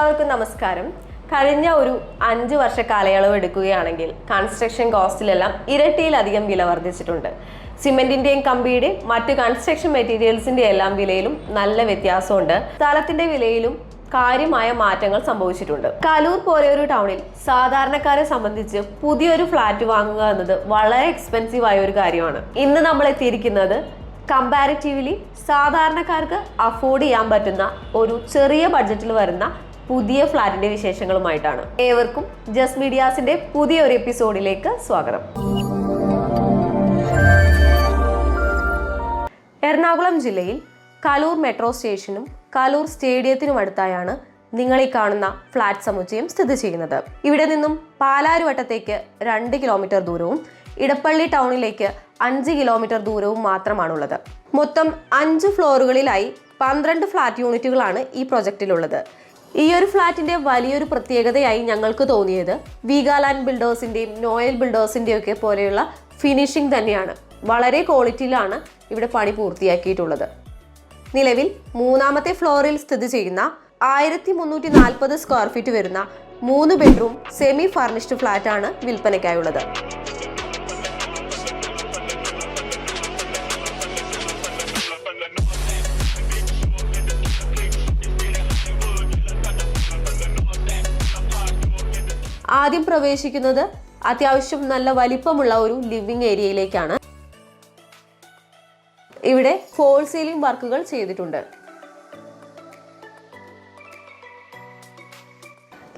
എല്ലാവർക്കും നമസ്കാരം. കഴിഞ്ഞ ഒരു അഞ്ച് വർഷ കാലയളവ് എടുക്കുകയാണെങ്കിൽ കൺസ്ട്രക്ഷൻ കോസ്റ്റിലെല്ലാം ഇരട്ടിയിലധികം വില വർദ്ധിച്ചിട്ടുണ്ട്. സിമെന്റിന്റെയും കമ്പിയുടെയും മറ്റു കൺസ്ട്രക്ഷൻ മെറ്റീരിയൽസിന്റെ എല്ലാം വിലയിലും നല്ല വ്യത്യാസമുണ്ട്. സ്ഥലത്തിന്റെ വിലയിലും കാര്യമായ മാറ്റങ്ങൾ സംഭവിച്ചിട്ടുണ്ട്. കലൂർ പോലെ ഒരു ടൗണിൽ സാധാരണക്കാരെ സംബന്ധിച്ച് പുതിയൊരു ഫ്ലാറ്റ് വാങ്ങുക എന്നത് വളരെ എക്സ്പെൻസീവ് ആയ ഒരു കാര്യമാണ്. ഇന്ന് നമ്മൾ എത്തിയിരിക്കുന്നത് കമ്പാരിറ്റീവ്ലി സാധാരണക്കാർക്ക് അഫോർഡ് ചെയ്യാൻ പറ്റുന്ന ഒരു ചെറിയ ബഡ്ജറ്റിൽ വരുന്ന പുതിയ ഫ്ലാറ്റിന്റെ വിശേഷങ്ങളുമായിട്ടാണ്. ഏവർക്കും ജസ് മീഡിയാസിന്റെ പുതിയ ഒരു എപ്പിസോഡിലേക്ക് സ്വാഗതം. എറണാകുളം ജില്ലയിൽ കലൂർ മെട്രോ സ്റ്റേഷനും കലൂർ സ്റ്റേഡിയത്തിനും അടുത്തായാണ് നിങ്ങൾ ഈ കാണുന്ന ഫ്ലാറ്റ് സമുച്ചയം സ്ഥിതി ചെയ്യുന്നത്. ഇവിടെ നിന്നും പാലാരുവട്ടത്തേക്ക് രണ്ട് കിലോമീറ്റർ ദൂരവും ഇടപ്പള്ളി ടൗണിലേക്ക് അഞ്ച് കിലോമീറ്റർ ദൂരവും മാത്രമാണുള്ളത്. മൊത്തം അഞ്ച് ഫ്ലോറുകളിലായി പന്ത്രണ്ട് ഫ്ലാറ്റ് യൂണിറ്റുകളാണ് ഈ പ്രൊജക്റ്റിലുള്ളത്. ഈ ഒരു ഫ്ലാറ്റിന്റെ വലിയൊരു പ്രത്യേകതയായി ഞങ്ങൾക്ക് തോന്നിയത് വീഗാലാൻഡ് ബിൽഡേഴ്സിന്റെയും നോയൽ ബിൽഡേഴ്സിന്റെയും ഒക്കെ പോലെയുള്ള ഫിനിഷിംഗ് തന്നെയാണ്. വളരെ ക്വാളിറ്റിയിലാണ് ഇവിടെ പണി പൂർത്തിയാക്കിയിട്ടുള്ളത്. നിലവിൽ മൂന്നാമത്തെ ഫ്ലോറിൽ സ്ഥിതി ചെയ്യുന്ന ആയിരത്തി മുന്നൂറ്റി നാൽപ്പത് സ്ക്വയർ ഫീറ്റ് വരുന്ന മൂന്ന് ബെഡ്റൂം സെമി ഫർണിഷ്ഡ് ഫ്ലാറ്റാണ് വിൽപ്പനയ്ക്കായുള്ളത്. ആദ്യം പ്രവേശിക്കുന്നത് അത്യാവശ്യം നല്ല വലിപ്പമുള്ള ഒരു ലിവിംഗ് ഏരിയയിലേക്കാണ്. ഇവിടെ ഫോൾ സീലിംഗ് വർക്കുകൾ ചെയ്തിട്ടുണ്ട്.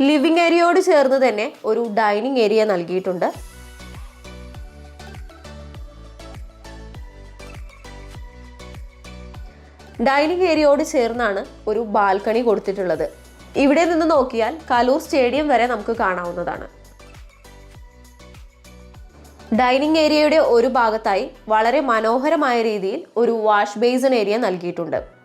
ലിവിംഗ് ഏരിയയോട് ചേർന്ന് തന്നെ ഒരു ഡൈനിങ് ഏരിയ നൽകിയിട്ടുണ്ട്. ഡൈനിങ് ഏരിയയോട് ചേർന്നാണ് ഒരു ബാൽക്കണി കൊടുത്തിട്ടുള്ളത്. ഇവിടെ നിന്ന് നോക്കിയാൽ കലൂർ സ്റ്റേഡിയം വരെ നമുക്ക് കാണാവുന്നതാണ്. ഡൈനിങ് ഏരിയയുടെ ഒരു ഭാഗത്തായി വളരെ മനോഹരമായ രീതിയിൽ ഒരു വാഷ് ബേസൺ ഏരിയ നൽകിയിട്ടുണ്ട്.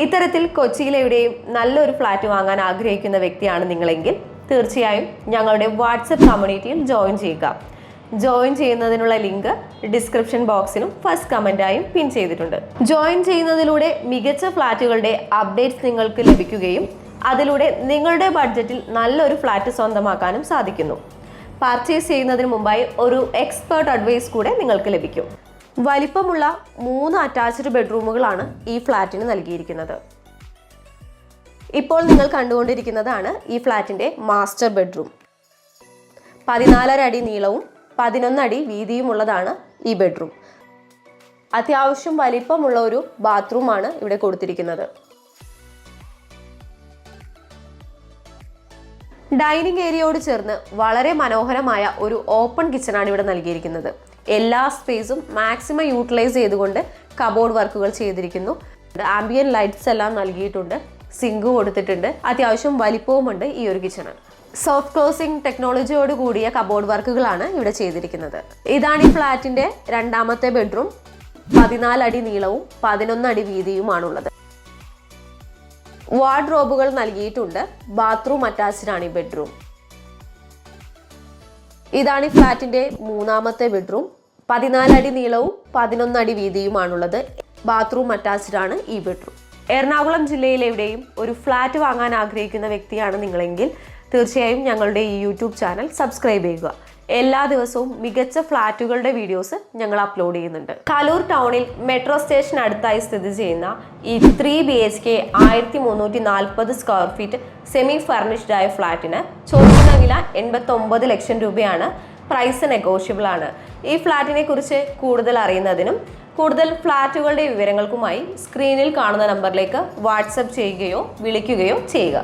ഇത്തരത്തിൽ കൊച്ചിയിലെവിടെയും നല്ലൊരു ഫ്ലാറ്റ് വാങ്ങാൻ ആഗ്രഹിക്കുന്ന വ്യക്തിയാണ് നിങ്ങളെങ്കിൽ തീർച്ചയായും ഞങ്ങളുടെ വാട്സപ്പ് കമ്മ്യൂണിറ്റിയിൽ ജോയിൻ ചെയ്യുക. ജോയിൻ ചെയ്യുന്നതിനുള്ള ലിങ്ക് ഡിസ്ക്രിപ്ഷൻ ബോക്സിലും ഫസ്റ്റ് കമന്റായും പിൻ ചെയ്തിട്ടുണ്ട്. ജോയിൻ ചെയ്യുന്നതിലൂടെ മികച്ച ഫ്ലാറ്റുകളുടെ അപ്ഡേറ്റ്സ് നിങ്ങൾക്ക് ലഭിക്കുകയും അതിലൂടെ നിങ്ങളുടെ ബഡ്ജറ്റിൽ നല്ലൊരു ഫ്ലാറ്റ് സ്വന്തമാക്കാനും സാധിക്കുന്നു. പർച്ചേസ് ചെയ്യുന്നതിന് മുമ്പായി ഒരു എക്സ്പേർട്ട് അഡ്വൈസ് കൂടെ നിങ്ങൾക്ക് ലഭിക്കും. വലിപ്പമുള്ള മൂന്ന് അറ്റാച്ച്ഡ് ബെഡ്റൂമുകളാണ് ഈ ഫ്ലാറ്റിന് നൽകിയിരിക്കുന്നത്. ഇപ്പോൾ നിങ്ങൾ കണ്ടുകൊണ്ടിരിക്കുന്നതാണ് ഈ ഫ്ലാറ്റിന്റെ മാസ്റ്റർ ബെഡ്റൂം പതിനാലര അടി നീളവും പതിനൊന്ന് അടി വീതിയുമുള്ളതാണ് ഈ ബെഡ്റൂം. അത്യാവശ്യം വലിപ്പമുള്ള ഒരു ബാത്റൂമാണ് ഇവിടെ കൊടുത്തിരിക്കുന്നത്. ഡൈനിങ് ഏരിയയോട് ചേർന്ന് വളരെ മനോഹരമായ ഒരു ഓപ്പൺ കിച്ചണാണ് ഇവിടെ നൽകിയിരിക്കുന്നത്. എല്ലാ സ്പേസും മാക്സിമം യൂട്ടിലൈസ് ചെയ്തുകൊണ്ട് കബോർഡ് വർക്കുകൾ ചെയ്തിരിക്കുന്നു. ആംബിയൻ ലൈറ്റ്സ് എല്ലാം നൽകിയിട്ടുണ്ട്. സിങ്ക് കൊടുത്തിട്ടുണ്ട്. അത്യാവശ്യം വലിപ്പവുമുണ്ട് ഈ ഒരു കിച്ചണ്. സോഫ്റ്റ് ക്ലോസിംഗ് ടെക്നോളജിയോട് കൂടിയ കബോർഡ് വർക്കുകളാണ് ഇവിടെ ചെയ്തിരിക്കുന്നത്. ഇതാണ് ഈ ഫ്ലാറ്റിന്റെ രണ്ടാമത്തെ ബെഡ്റൂം. പതിനാല് അടി നീളവും പതിനൊന്ന് അടി വീതിയുമാണുള്ളത്. വാർഡ്രോബുകൾ നൽകിയിട്ടുണ്ട്. ബാത്റൂം അറ്റാച്ച്ഡ് ആണ് ഈ ബെഡ്റൂം. ഇതാണ് ഈ ഫ്ലാറ്റിന്റെ മൂന്നാമത്തെ ബെഡ്റൂം. പതിനാല് അടി നീളവും പതിനൊന്ന് അടി വീതിയുമാണുള്ളത്. ബാത്റൂം അറ്റാച്ച്ഡ് ആണ് ഈ ബെഡ്റൂം. എറണാകുളം ജില്ലയിൽ എവിടെയും ഒരു ഫ്ലാറ്റ് വാങ്ങാൻ ആഗ്രഹിക്കുന്ന വ്യക്തിയാണ് നിങ്ങളെങ്കിൽ തീർച്ചയായും ഞങ്ങളുടെ ഈ യൂട്യൂബ് ചാനൽ സബ്സ്ക്രൈബ് ചെയ്യുക. എല്ലാ ദിവസവും മികച്ച ഫ്ലാറ്റുകളുടെ വീഡിയോസ് ഞങ്ങൾ അപ്ലോഡ് ചെയ്യുന്നുണ്ട്. കലൂർ ടൗണിൽ മെട്രോ സ്റ്റേഷൻ അടുത്തായി സ്ഥിതി ചെയ്യുന്ന ഈ ത്രീ ബി എച്ച് കെ ആയിരത്തി മുന്നൂറ്റി നാൽപ്പത് സ്ക്വയർ ഫീറ്റ് സെമി ഫർണിഷ്ഡ് ആയ ഫ്ലാറ്റിന് ചോദിക്കുന്ന വില എൺപത്തി ഒമ്പത് ലക്ഷം രൂപയാണ്. പ്രൈസ് നെഗോഷ്യബിൾ ആണ്. ഈ ഫ്ലാറ്റിനെ കുറിച്ച് കൂടുതൽ അറിയുന്നതിനും കൂടുതൽ ഫ്ലാറ്റുകളുടെ വിവരങ്ങൾക്കുമായി സ്ക്രീനിൽ കാണുന്ന നമ്പറിലേക്ക് വാട്സപ്പ് ചെയ്യുകയോ വിളിക്കുകയോ ചെയ്യുക.